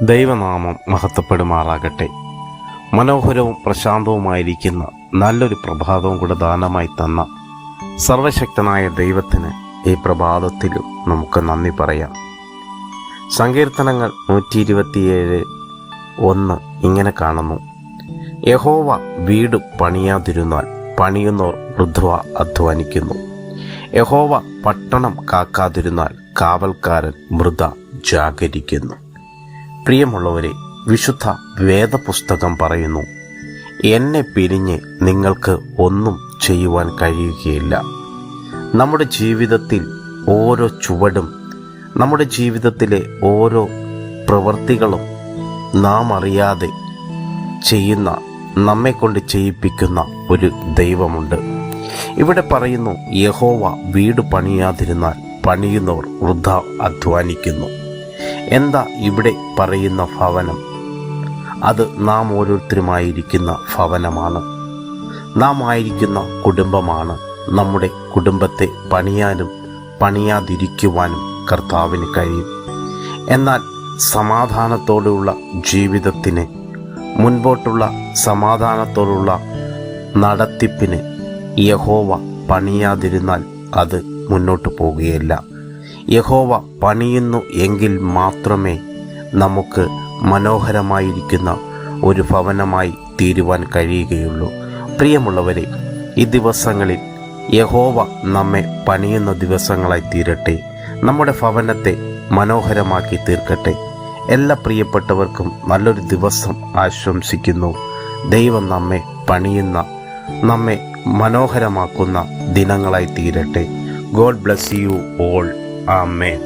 ദൈവനാമം മഹത്വപ്പെടുമാറാകട്ടെ. മനോഹരവും പ്രശാന്തവുമായിരിക്കുന്ന നല്ലൊരു പ്രഭാതവും കൂടെ ദാനമായി തന്ന സർവശക്തനായ ദൈവത്തിന് ഈ പ്രഭാതത്തിലും നമുക്ക് നന്ദി പറയാം. സങ്കീർത്തനങ്ങൾ നൂറ്റി ഇരുപത്തിയേഴ് ഒന്ന് ഇങ്ങനെ കാണുന്നു. യഹോവ വീട് പണിയാതിരുന്നാൽ പണിയുന്നോർ വൃദ്ധുവ അധ്വാനിക്കുന്നു. യഹോവ പട്ടണം കാക്കാതിരുന്നാൽ കാവൽക്കാരൻ മൃത ജാഗരിക്കുന്നു. പ്രിയമുള്ളവരെ വിശുദ്ധ വേദപുസ്തകം പറയുന്നു എന്നെ പിരിഞ്ഞ് നിങ്ങൾക്ക് ഒന്നും ചെയ്യുവാൻ കഴിയുകയില്ല. നമ്മുടെ ജീവിതത്തിൽ ഓരോ ചുവടും നമ്മുടെ ജീവിതത്തിലെ ഓരോ പ്രവൃത്തികളും നാം അറിയാതെ ചെയ്യുന്ന നമ്മെ കൊണ്ട് ചെയ്യിപ്പിക്കുന്ന ഒരു ദൈവമുണ്ട്. ഇവിടെ പറയുന്നു യഹോവ വീട് പണിയാതിരുന്നാൽ പണിയുന്നവർ വൃദ്ധ അധ്വാനിക്കുന്നു. എന്താ ഇവിടെ പറയുന്ന ഭവനം? അത് നാം ഓരോരുത്തരുമായിരിക്കുന്ന ഭവനമാണ്. നാം ആയിരിക്കുന്ന കുടുംബമാണ്. നമ്മുടെ കുടുംബത്തെ പണിയാനും പണിയാതിരിക്കുവാനും കർത്താവിന് കഴിയും. എന്നാൽ സമാധാനത്തോടെയുള്ള ജീവിതത്തിന് മുൻപോട്ടുള്ള സമാധാനത്തോടുള്ള നടത്തിപ്പിന് യഹോവ പണിയാതിരുന്നാൽ അത് മുന്നോട്ട് പോകുകയില്ല യഹോവ പണിയുന്നു എങ്കിൽ മാത്രമേ നമുക്ക് മനോഹരമായിരിക്കുന്ന ഒരു ഭവനമായി തീരുവാൻ കഴിയുകയുള്ളൂ. പ്രിയമുള്ളവരെ ഈ ദിവസങ്ങളിൽ യഹോവ നമ്മെ പണിയുന്ന ദിവസങ്ങളായി തീരട്ടെ. നമ്മുടെ ഭവനത്തെ മനോഹരമാക്കി തീർക്കട്ടെ. എല്ലാ പ്രിയപ്പെട്ടവർക്കും നല്ലൊരു ദിവസം ആശംസിക്കുന്നു. ദൈവം നമ്മെ പണിയുന്ന നമ്മെ മനോഹരമാക്കുന്ന ദിനങ്ങളായി തീരട്ടെ. God bless you all. Amen